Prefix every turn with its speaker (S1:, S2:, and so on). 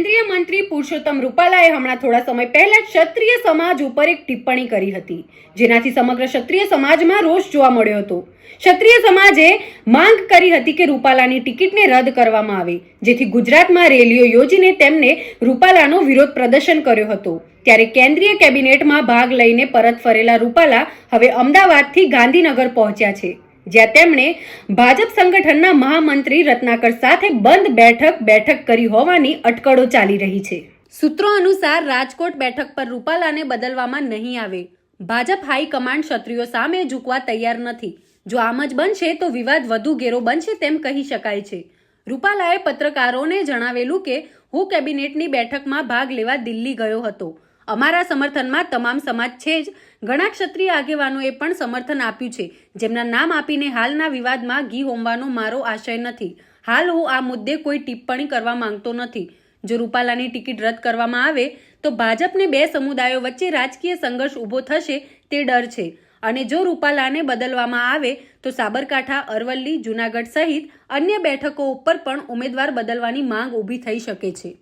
S1: કેન્દ્રીય મંત્રી પુરુષોત્તમ રૂપાલાએ હમણાં થોડા સમય પહેલા ક્ષત્રિય સમાજ ઉપર એક ટિપ્પણી કરી હતી, જેનાથી સમગ્ર ક્ષત્રિય સમાજમાં રોષ જોવા મળ્યો હતો. ક્ષત્રિય સમાજે માંગ કરી હતી કે રૂપાલાની ટિકિટને રદ કરવામાં આવે, જેથી ગુજરાતમાં રેલીઓ યોજીને તેમને રૂપાલાનો વિરોધ પ્રદર્શન કર્યો હતો. ત્યારે કેન્દ્રીય કેબિનેટમાં ભાગ લઈને પરત ફરેલા રૂપાલા હવે અમદાવાદથી ગાંધીનગર પહોંચ્યા છે. જ્યાં તેમણે ભાજપ સંગઠનના મહામંત્રી રત્નાકર સાથે બંધ બેઠક બેઠક કરી હોવાની અટકળો ચાલી રહી છે. સૂત્રો અનુસાર રાજકોટ બેઠક પર રૂપાલાને બદલવામાં નહીં આવે. ભાજપ હાઈકમાન્ડ ક્ષત્રિયો સામે ઝૂકવા તૈયાર નથી. જો આમ જ બનશે તો વિવાદ વધુ ઘેરો બનશે તેમ કહી શકાય છે. રૂપાલાએ પત્રકારોને જણાવેલું કે, હું કેબિનેટની બેઠકમાં ભાગ લેવા દિલ્હી ગયો હતો. અમારા સમર્થનમાં તમામ સમાજ છે જ. ઘણા ક્ષત્રિય આગેવાનોએ પણ સમર્થન આપ્યું છે. જેમના નામ આપીને હાલના વિવાદમાં ઘી હોમવાનો મારો આશય નથી. હાલ હું આ મુદ્દે કોઈ ટિપ્પણી કરવા માંગતો નથી. જો રૂપાલાની ટિકિટ રદ કરવામાં આવે, તો ભાજપને બે સમુદાયો વચ્ચે રાજકીય સંઘર્ષ ઊભો થશે તે ડર છે. અને જો રૂપાલાને બદલવામાં આવે, તો સાબરકાંઠા, અરવલ્લી, જુનાગઢ સહિત અન્ય બેઠકો ઉપર પણ ઉમેદવાર બદલવાની માંગ ઊભી થઈ શકે છે.